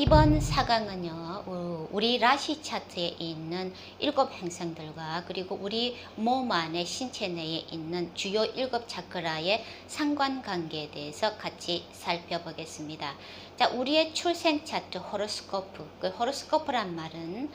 이번 사강은요, 어, 우리 라시 차트에 있는 일곱 행성들과 그리고 우리 몸 안에 신체 내에 있는 주요 일곱 차크라의 상관관계에 대해서 같이 살펴보겠습니다. 자, 우리의 출생 차트 호로스코프, 그 호로스코프란 말은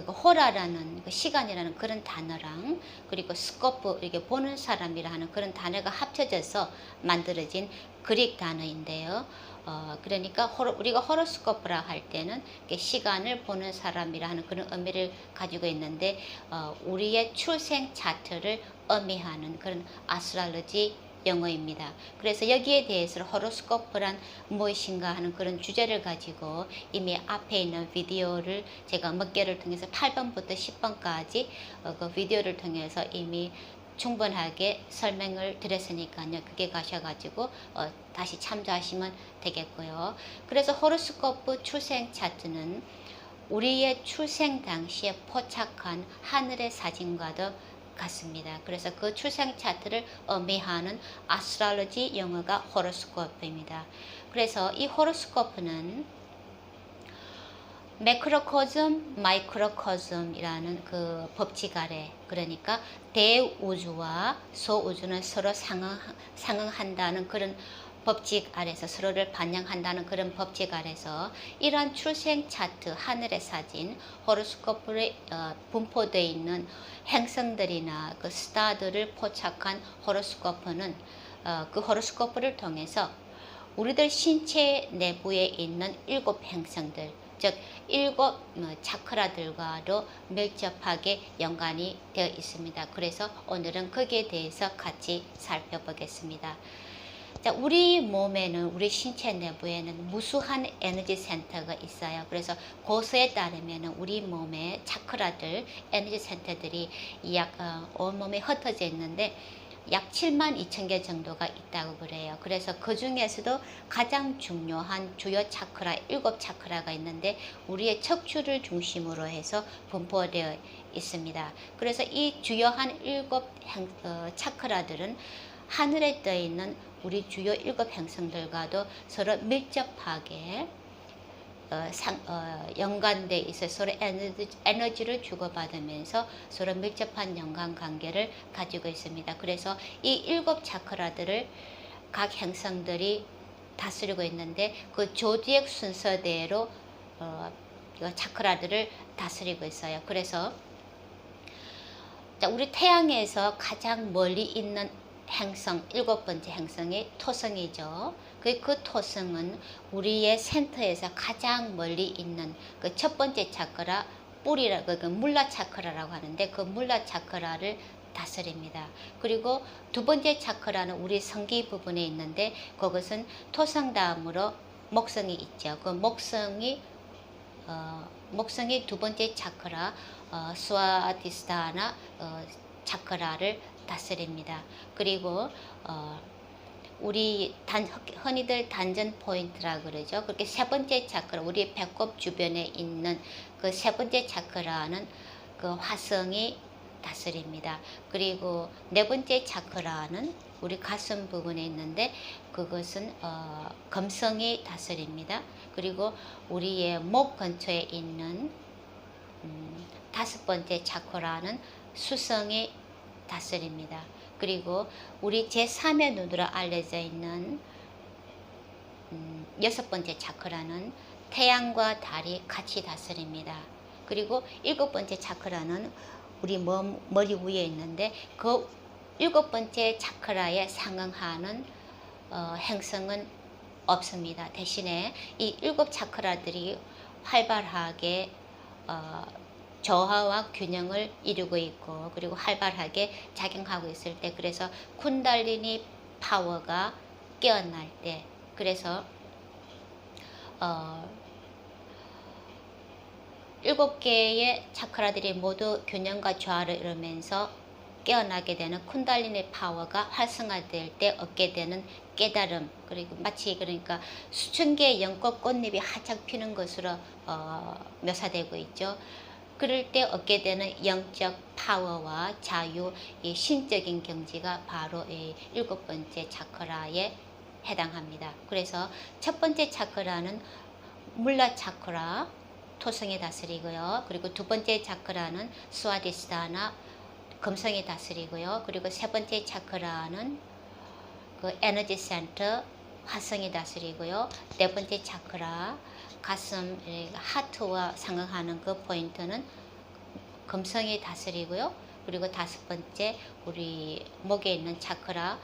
호라라는 그 시간이라는 그런 단어랑 그리고 스코프 이렇게 보는 사람이라는 그런 단어가 합쳐져서 만들어진 그릭 단어인데요. 어, 그러니까 호로, 우리가 호로스코프라 할 때는 시간을 보는 사람이라 하는 그런 의미를 가지고 있는데 어, 우리의 출생 차트를 의미하는 그런 아스트랄로지 영어입니다. 그래서 여기에 대해서 호로스코프란 무엇인가 하는 그런 주제를 가지고 이미 앞에 있는 비디오를 제가 몇 개를 통해서 8번부터 10번까지 어, 그 비디오를 통해서 이미 충분하게 설명을 드렸으니까요. 그게 가셔가지고 어, 다시 참조하시면 되겠고요. 그래서 호로스코프 출생 차트는 우리의 출생 당시에 포착한 하늘의 사진과도 같습니다. 그래서 그 출생 차트를 의미하는 아스트랄로지 영어가 호로스코프입니다. 그래서 이 호로스코프는 매크로코즘, 마이크로코즘이라는 그 법칙 아래 그러니까 대우주와 소우주는 서로 상응, 상응한다는 그런 법칙 아래서 서로를 반영한다는 그런 법칙 아래서 이러한 출생 차트, 하늘의 사진, 호로스코프에 어, 분포되어 있는 행성들이나 그 스타들을 포착한 호로스코프는 어, 그 호로스코프를 통해서 우리들 신체 내부에 있는 일곱 행성들, 즉 일곱 어, 차크라들과도 밀접하게 연관이 되어 있습니다. 그래서 오늘은 거기에 대해서 같이 살펴보겠습니다. 자, 우리 몸에는 우리 신체 내부에는 무수한 에너지 센터가 있어요. 그래서 고수에 따르면 우리 몸의 차크라들 에너지 센터들이 약 어, 온몸에 흩어져 있는데 약 7만 2천 개 정도가 있다고 그래요. 그래서 그 중에서도 가장 중요한 주요 차크라, 일곱 차크라가 있는데 우리의 척추를 중심으로 해서 분포되어 있습니다. 그래서 이 주요한 일곱 행, 어, 차크라들은 하늘에 떠 있는 우리 주요 일곱 행성들과도 서로 밀접하게 어, 상, 어, 연관돼 있어 서로 에너지, 에너지를 주고받으면서 서로 밀접한 연관 관계를 가지고 있습니다. 그래서 이 일곱 차크라들을 각 행성들이 다스리고 있는데 그 조디액 순서대로 어, 이 차크라들을 다스리고 있어요. 그래서 자, 우리 태양에서 가장 멀리 있는 행성, 일곱 번째 행성이 토성이죠. 그, 그 토성은 우리의 센터에서 가장 멀리 있는 그 첫 번째 차크라, 뿌리라, 그, 그 물라 차크라라고 하는데 그 물라 차크라를 다스립니다. 그리고 두 번째 차크라는 우리 성기 부분에 있는데 그것은 토성 다음으로 목성이 있죠. 그 목성이 어, 목성이 두 번째 차크라 어, 스와디스타나 어, 차크라를 다스립니다. 그리고 어, 우리 단, 흔히들 단전 포인트라 그러죠. 그렇게 세 번째 차크라, 우리 배꼽 주변에 있는 그 세 번째 차크라는 그 화성이 다스립니다. 그리고 네 번째 차크라는 우리 가슴 부분에 있는데 그것은 어, 금성이 다스립니다. 그리고 우리의 목 근처에 있는 음, 다섯 번째 차크라는 수성이 다스립니다. 그리고 우리 제3의 눈으로 알려져 있는 음, 여섯 번째 차크라는 태양과 달이 같이 다스립니다. 그리고 일곱 번째 차크라는 우리 몸, 머리 위에 있는데 그 일곱 번째 차크라에 상응하는 어, 행성은 없습니다. 대신에 이 일곱 차크라들이 활발하게 어, 저하와 균형을 이루고 있고 그리고 활발하게 작용하고 있을 때 그래서 쿤달리니 파워가 깨어날 때 그래서 어, 일곱 개의 차크라들이 모두 균형과 조화를 이루면서 깨어나게 되는 쿤달리니 파워가 활성화될 때 얻게 되는 깨달음 그리고 마치 그러니까 수천 개의 연꽃 꽃잎이 활짝 피는 것으로 어, 묘사되고 있죠. 그럴 때 얻게 되는 영적 파워와 자유, 이 신적인 경지가 바로 이 일곱 번째 차크라에 해당합니다. 그래서 첫 번째 차크라는 물라 차크라 토성이 다스리고요. 그리고 두 번째 차크라는 스와디스타나 금성이 다스리고요. 그리고 세 번째 차크라는 그 에너지 센터 화성이 다스리고요. 네 번째 차크라 가슴 에, 하트와 상응하는 그 포인트는 금성이 다스리고요. 그리고 다섯 번째 우리 목에 있는 차크라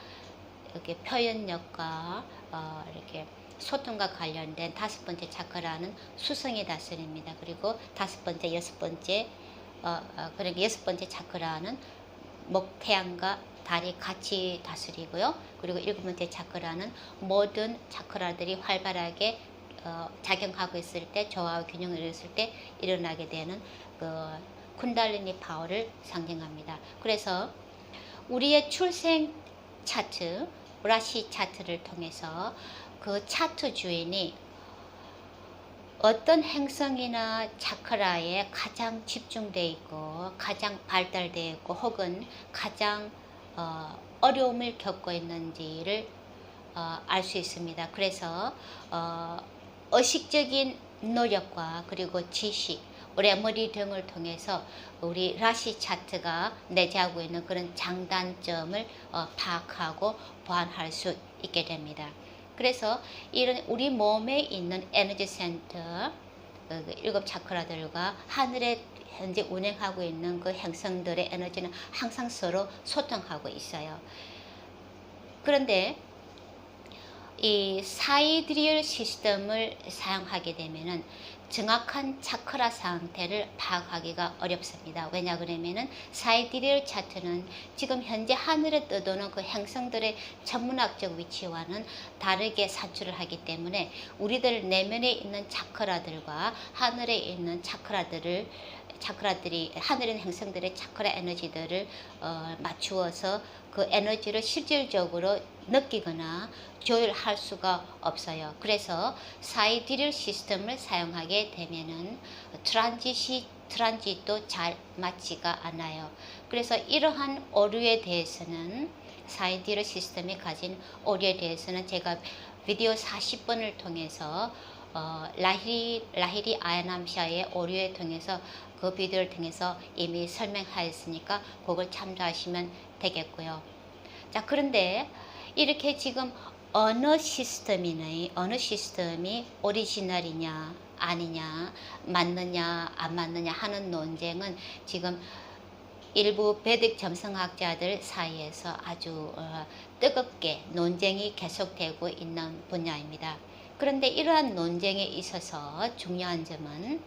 이렇게 표현력과 어, 이렇게 소통과 관련된 다섯 번째 차크라는 수성이 다스립니다. 그리고 다섯 번째, 여섯 번째, 어, 어, 그러니까 여섯 번째 차크라는 목, 태양과 달이 같이 다스리고요. 그리고 일곱 번째 차크라는 모든 차크라들이 활발하게 어, 작용하고 있을 때 조화와 균형을 이뤘을 때 일어나게 되는 그 쿤달리니 파워를 상징합니다. 그래서 우리의 출생 차트, 라시 차트를 통해서 그 차트 주인이 어떤 행성이나 차크라에 가장 집중돼 있고 가장 발달돼 있고 혹은 가장 어, 어려움을 겪고 있는지를 어, 알 수 있습니다. 그래서 어, 의식적인 노력과 그리고 지식, 레머리 등을 통해서 우리 라시 차트가 내재하고 있는 그런 장단점을 어, 파악하고 보완할 수 있게 됩니다. 그래서 이런 우리 몸에 있는 에너지 센터 그 일곱 차크라들과 하늘에 현재 운행하고 있는 그 행성들의 에너지는 항상 서로 소통하고 있어요. 그런데 이 사이드리얼 시스템을 사용하게 되면은 정확한 차크라 상태를 파악하기가 어렵습니다. 왜냐 그러면은 사이드리얼 차트는 지금 현재 하늘에 떠도는 그 행성들의 천문학적 위치와는 다르게 산출을 하기 때문에 우리들 내면에 있는 차크라들과 하늘에 있는 차크라들을 차크라들이 있는 행성들의 차크라 에너지들을 어, 맞추어서 그 에너지를 실질적으로 느끼거나 조율할 수가 없어요. 그래서 사이드릴 시스템을 사용하게 되면은 트란짓이 트란짓도 잘 맞지가 않아요. 그래서 이러한 오류에 대해서는 사이드릴 시스템이 가진 오류에 대해서는 제가 비디오 40번을 통해서 어, 라히리 라히리 아야남샤의 오류에 통해서 그 비디오를 통해서 이미 설명하였으니까 그걸 참조하시면 되겠고요. 자 그런데 이렇게 지금 어느 시스템이네 어느 시스템이 오리지널이냐 아니냐 맞느냐 안 맞느냐 하는 논쟁은 지금 일부 베딕 점성학자들 사이에서 아주 어, 뜨겁게 논쟁이 계속되고 있는 분야입니다. 그런데 이러한 논쟁에 있어서 중요한 점은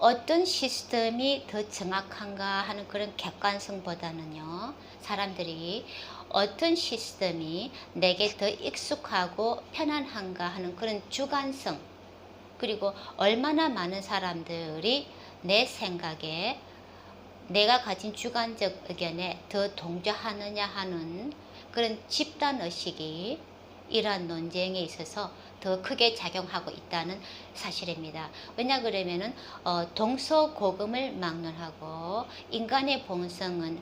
어떤 시스템이 더 정확한가 하는 그런 객관성보다는요, 사람들이 어떤 시스템이 내게 더 익숙하고 편안한가 하는 그런 주관성, 그리고 얼마나 많은 사람들이 내 생각에 내가 가진 주관적 의견에 더 동조하느냐 하는 그런 집단 의식이 이러한 논쟁에 있어서 더 크게 작용하고 있다는 사실입니다. 왜냐 그러면은 어, 동서고금을 막론하고 인간의 본성은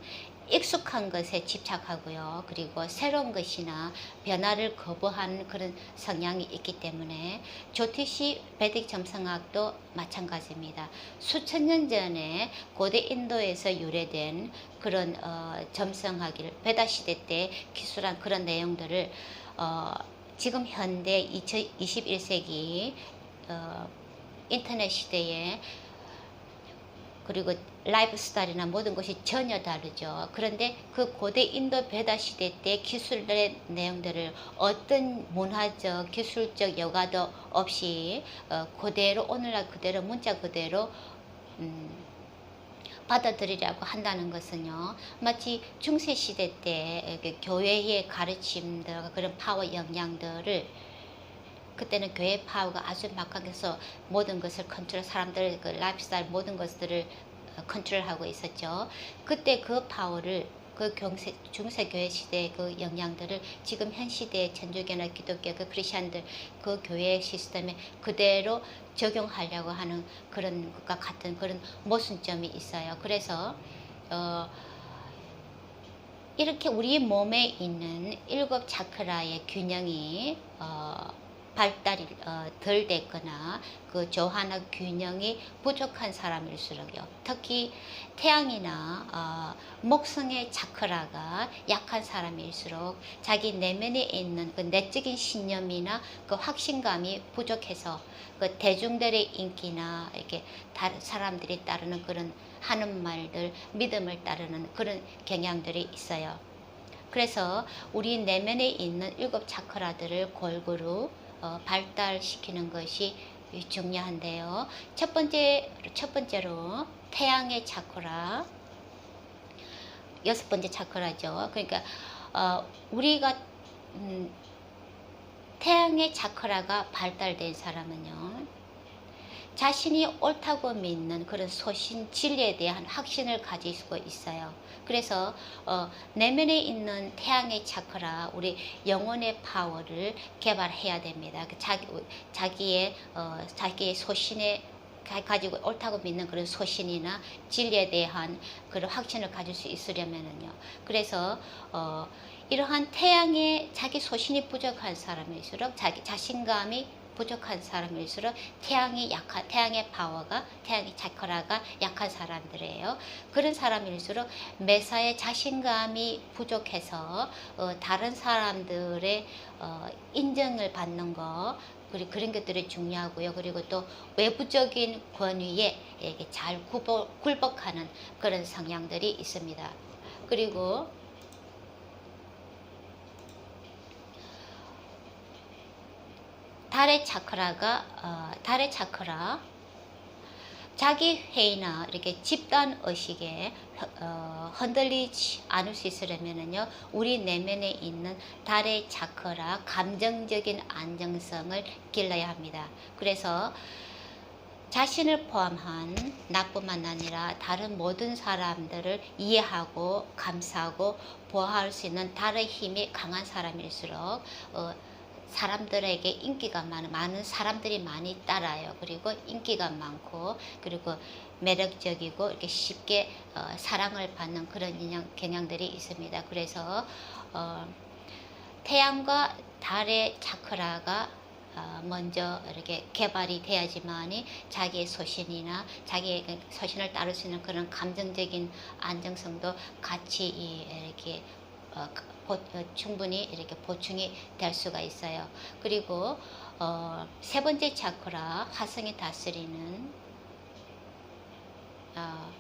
익숙한 것에 집착하고요. 그리고 새로운 것이나 변화를 거부하는 그런 성향이 있기 때문에 조티시 베딕 점성학도 마찬가지입니다. 수천 년 전에 고대 인도에서 유래된 그런 어, 점성학을 베다 시대 때 기술한 그런 내용들을 어, 지금 현대 21세기 어, 인터넷 시대에 그리고 라이프 스타일이나 모든 것이 전혀 다르죠. 그런데 그 고대 인도 베다 시대 때 기술의 내용들을 어떤 문화적, 기술적 여과도 없이 어, 그대로 오늘날 그대로 문자 그대로 음, 받아들이려고 한다는 것은요, 마치 중세 시대 때그 교회의 가르침들 그런 파워 영향들을 그때는 교회 파워가 아주 막강해서 모든 것을 컨트롤 사람들 그 라이프스타일 모든 것들을 어, 컨트롤하고 있었죠. 그때 그 파워를 그 경세, 중세교회 시대의 그 영향들을 지금 현 시대의 천주교나 기독교 그 크리스천들 그 교회 시스템에 그대로 적용하려고 하는 그런 것과 같은 그런 모순점이 있어요. 그래서 어, 이렇게 우리 몸에 있는 일곱 차크라의 균형이 어, 발달이 어, 덜 됐거나 그 조화나 균형이 부족한 사람일수록요. 특히 태양이나 어, 목성의 차크라가 약한 사람일수록 자기 내면에 있는 그 내적인 신념이나 그 확신감이 부족해서 그 대중들의 인기나 이렇게 다른 사람들이 따르는 그런 하는 말들, 믿음을 따르는 그런 경향들이 있어요. 그래서 우리 내면에 있는 일곱 차크라들을 골고루 어, 발달시키는 것이 중요한데요. 첫 번째 첫 번째로 태양의 차크라 여섯 번째 차크라죠. 그러니까 어, 우리가 음, 태양의 차크라가 발달된 사람은요. 자신이 옳다고 믿는 그런 소신 진리에 대한 확신을 가지고 있어요. 그래서 어, 내면에 있는 태양의 차크라 우리 영혼의 파워를 개발해야 됩니다. 그 자기 자기의 어, 자기의 소신에 가- 가지고 옳다고 믿는 그런 소신이나 진리에 대한 그런 확신을 가질 수 있으려면은요. 그래서 어, 이러한 태양의 자기 소신이 부족한 사람일수록 자기 자신감이 부족한 사람일수록 태양이 약한 태양의 파워가 태양의 차크라가 약한 사람들이에요. 그런 사람일수록 매사에 자신감이 부족해서 어, 다른 사람들의 어, 인정을 받는 거 그리고 그런 것들이 중요하고요. 그리고 또 외부적인 권위에 이렇게 잘 굴복, 굴복하는 그런 성향들이 있습니다. 그리고 달의 차크라가 어, 달의 차크라 자기 회의나 이렇게 집단 의식에 어, 흔들리지 않을 수 있으려면은요 우리 내면에 있는 달의 차크라 감정적인 안정성을 길러야 합니다. 그래서 자신을 포함한 나뿐만 아니라 다른 모든 사람들을 이해하고 감싸고 보호할 수 있는 달의 힘이 강한 사람일수록 어, 사람들에게 인기가 많은 많은 사람들이 많이 따라요. 그리고 인기가 많고 그리고 매력적이고 이렇게 쉽게 어, 사랑을 받는 그런 인형, 경향들이 있습니다. 그래서 어, 태양과 달의 차크라가 어, 먼저 이렇게 개발이 돼야지만이 자기의 소신이나 자기의 그 소신을 따를 수 있는 그런 감정적인 안정성도 같이 이- 이렇게 어, 보- 어, 충분히 이렇게 보충이 될 수가 있어요. 그리고 어, 세 번째 차크라 화성이 다스리는 어,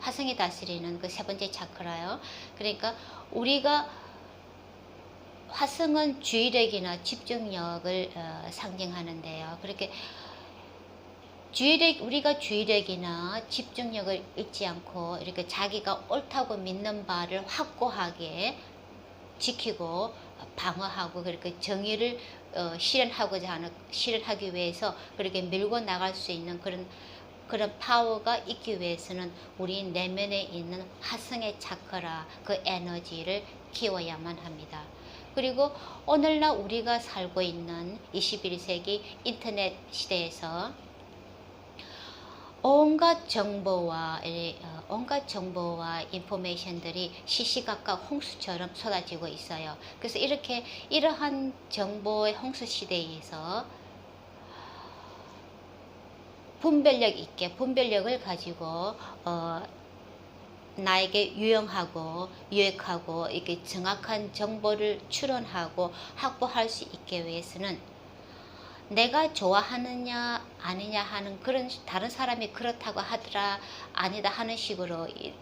화성이 다스리는 그 세 번째 차크라요. 그러니까 우리가 화성은 주의력이나 집중력을 어, 상징하는데요. 그렇게 주의력 우리가 주의력이나 집중력을 잊지 않고 이렇게 자기가 옳다고 믿는 바를 확고하게 지키고 방어하고 그렇게 정의를 어, 실현하고자 하는 실현하기 위해서 그렇게 밀고 나갈 수 있는 그런 그런 파워가 있기 위해서는 우리 내면에 있는 화성의 차크라 그 에너지를 키워야만 합니다. 그리고 오늘날 우리가 살고 있는 21세기 인터넷 시대에서 온갖 정보와 이, 어, 온갖 정보와 인포메이션들이 시시각각 홍수처럼 쏟아지고 있어요. 그래서 이렇게 이러한 정보의 홍수 시대에서 분별력 있게 분별력을 가지고 어, 나에게 유용하고 유익하고 이렇게 정확한 정보를 추론하고 확보할 수 있게 위해서는 내가 좋아하느냐 아니냐 하는 그런 다른 사람이 그렇다고 하더라 아니다 하는 식으로 이-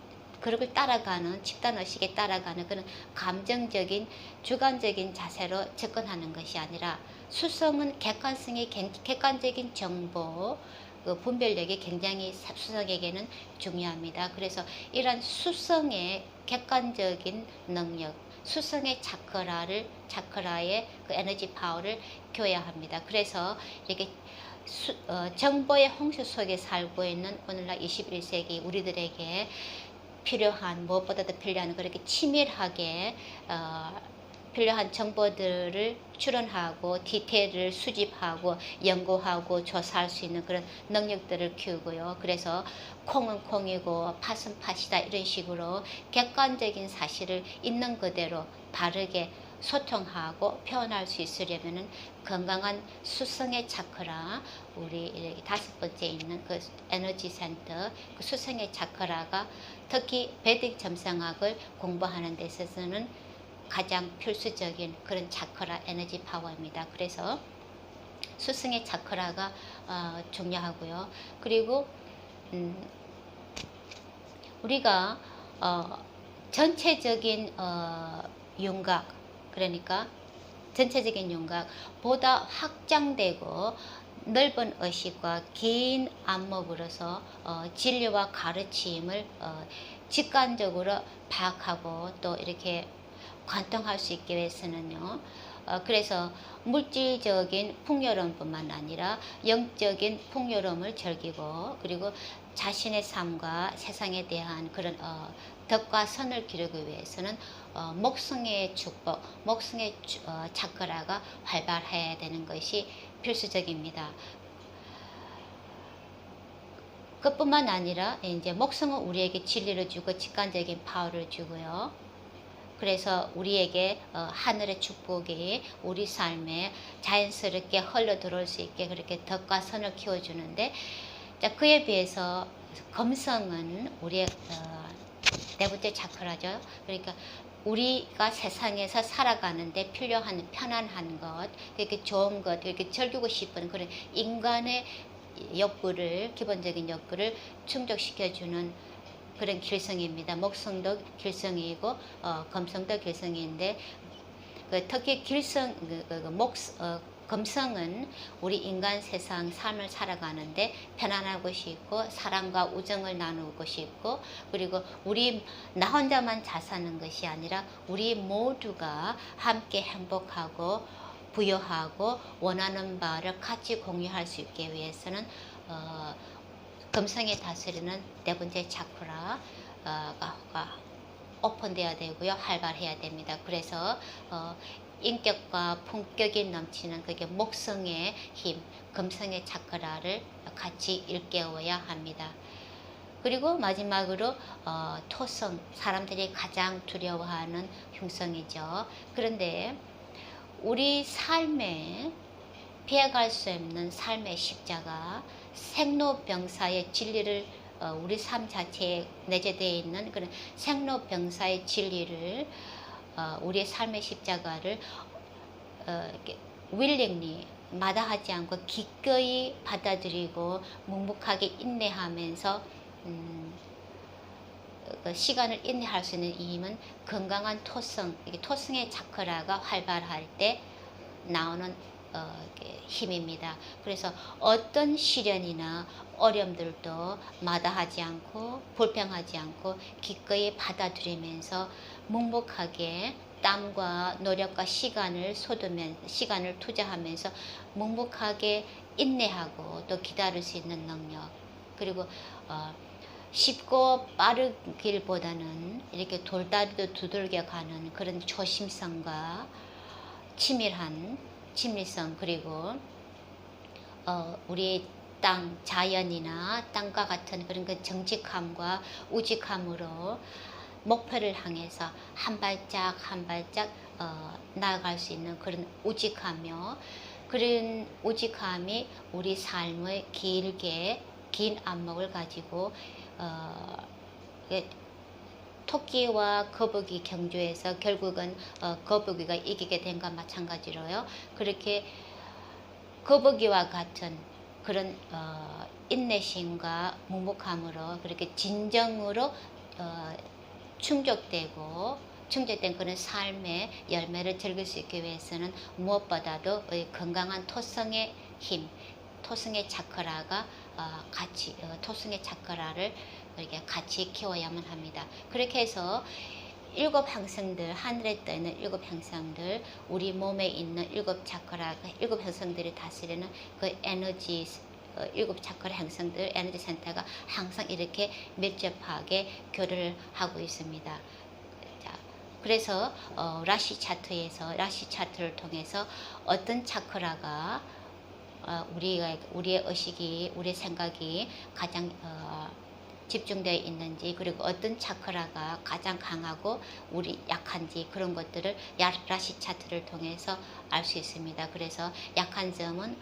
그걸 따라가는 집단 의식에 따라가는 그런 감정적인 주관적인 자세로 접근하는 것이 아니라 수성은 객관성이 갱- 객관적인 정보 그 분별력이 굉장히 사- 수성에게는 중요합니다. 그래서 이런 수성의 객관적인 능력, 수성의 차크라를 차크라의 그 에너지 파워를 교야 합니다. 그래서 이렇게 수, 어, 정보의 홍수 속에 살고 있는 오늘날 21세기 우리들에게 필요한 무엇보다도 필요한 그렇게 치밀하게 어, 필요한 정보들을 추론하고 디테일을 수집하고 연구하고 조사할 수 있는 그런 능력들을 키우고요. 그래서 콩은 콩이고 팥은 팥이다 이런 식으로 객관적인 사실을 있는 그대로 바르게 소통하고 표현할 수 있으려면은 건강한 수성의 차크라 우리 다섯 번째 있는 그 에너지 센터 그 수성의 차크라가 특히 베딕 점성학을 공부하는 데 있어서는 가장 필수적인 그런 차크라 에너지 파워입니다. 그래서 수승의 차크라가 어, 중요하고요. 그리고 음, 우리가 어, 전체적인 어, 윤곽 그러니까 전체적인 윤곽보다 확장되고 넓은 의식과 긴 안목으로서 어, 진리와 가르침을 어, 직관적으로 파악하고 또 이렇게 관통할 수 있기 위해서는요. 어, 그래서 물질적인 풍요로움뿐만 아니라 영적인 풍요로움을 즐기고 그리고 자신의 삶과 세상에 대한 그런 어, 덕과 선을 기르기 위해서는 어, 목성의 축복, 목성의 주- 어, 차크라가 활발해야 되는 것이 필수적입니다. 그뿐만 아니라 이제 목성은 우리에게 진리를 주고 직관적인 파워를 주고요. 그래서 우리에게 어, 하늘의 축복이 우리 삶에 자연스럽게 흘러 들어올 수 있게 그렇게 덕과 선을 키워주는데 자, 그에 비해서 검성은 우리의 어, 네 번째 차크라죠. 그러니까 우리가 세상에서 살아가는데 필요한 편안한 것, 그렇게 좋은 것, 그렇게 즐기고 싶은 그런 인간의 욕구를 기본적인 욕구를 충족시켜주는 그런 길성입니다. 목성도 길성이고 어, 검성도 길성인데 그 특히 길성 그, 그, 그 목, 어, 검성은 우리 인간 세상 삶을 살아가는데 편안하고 싶고 사랑과 우정을 나누고 싶고 그리고 우리 나 혼자만 잘 사는 것이 아니라 우리 모두가 함께 행복하고 부여하고 원하는 바를 같이 공유할 수 있게 위해서는 어, 금성에 다스리는 네 번째 차크라가 오픈돼야 되고요 활발해야 됩니다. 그래서 어, 인격과 품격이 넘치는 그게 목성의 힘, 금성의 차크라를 같이 일깨워야 합니다. 그리고 마지막으로 어, 토성, 사람들이 가장 두려워하는 흉성이죠. 그런데 우리 삶에 피해갈 수 없는 삶의 십자가, 생로병사의 진리를 어, 우리 삶 자체에 내재되어 있는 그런 생로병사의 진리를 어, 우리의 삶의 십자가를 어, 이렇게 willingly 마다하지 않고 기꺼이 받아들이고 묵묵하게 인내하면서 음, 그 시간을 인내할 수 있는 이 힘은 건강한 토성, 토성의 차크라가 활발할 때 나오는 어, 힘입니다. 그래서 어떤 시련이나 어려움들도 마다하지 않고 불평하지 않고 기꺼이 받아들이면서 묵묵하게 땀과 노력과 시간을 쏟으면 시간을 투자하면서 묵묵하게 인내하고 또 기다릴 수 있는 능력 그리고 어, 쉽고 빠르길보다는 이렇게 돌다리도 두들겨 가는 그런 조심성과 치밀한 친밀성 그리고 어, 우리의 땅 자연이나 땅과 같은 그런 그 정직함과 우직함으로 목표를 향해서 한 발짝 한 발짝 어, 나아갈 수 있는 그런 우직하며 그런 우직함이 우리 삶의 길게 긴 안목을 가지고 어, 그 토끼와 거북이 경주에서 결국은 어, 거북이가 이기게 된 것과 마찬가지로요. 그렇게 거북이와 같은 그런 어, 인내심과 묵묵함으로 그렇게 진정으로 어, 충족되고 충족된 그런 삶의 열매를 즐길 수 있기 위해서는 무엇보다도 이 건강한 토성의 힘, 토성의 차크라가 어, 같이 어, 토성의 차크라를 이렇게 같이 키워야만 합니다. 그렇게 해서 일곱 행성들 하늘에 떠 있는 일곱 행성들 우리 몸에 있는 일곱 차크라 그 일곱 행성들이 다스리는 그 에너지 어, 일곱 차크라 행성들 에너지 센터가 항상 이렇게 밀접하게 교류를 하고 있습니다. 자, 그래서 어, 라시 차트에서 라시 차트를 통해서 어떤 차크라가 어, 우리가 우리의 의식이 우리의 생각이 가장 어, 집중되어 있는지 그리고 어떤 차크라가 가장 강하고 우리 약한지 그런 것들을 야- 라시 차트를 통해서 알 수 있습니다. 그래서 약한 점은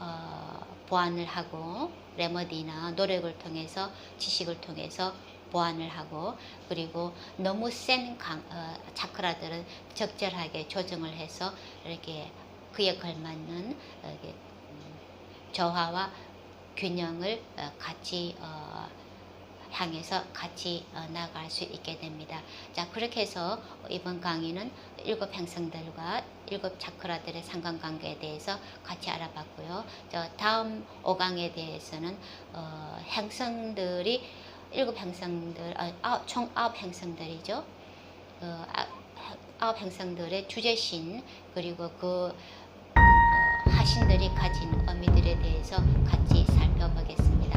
어, 보완을 하고 레머디나 노력을 통해서 지식을 통해서 보완을 하고 그리고 너무 센 강, 어, 차크라들은 적절하게 조정을 해서 이렇게 그에 걸맞는 어, 이게, 음, 저하와 균형을 어, 같이 어, 향해서 같이 어, 나아갈 수 있게 됩니다. 자 그렇게 해서 이번 강의는 일곱 행성들과 일곱 차크라들의 상관관계에 대해서 같이 알아봤고요. 저 다음 5강에 대해서는 어, 행성들이 일곱 행성들, 아, 아홉, 총 아홉 행성들이죠. 어, 아, 아홉 행성들의 주제신 그리고 그 어, 하신들이 가진 의미들에 대해서 같이 살펴보겠습니다.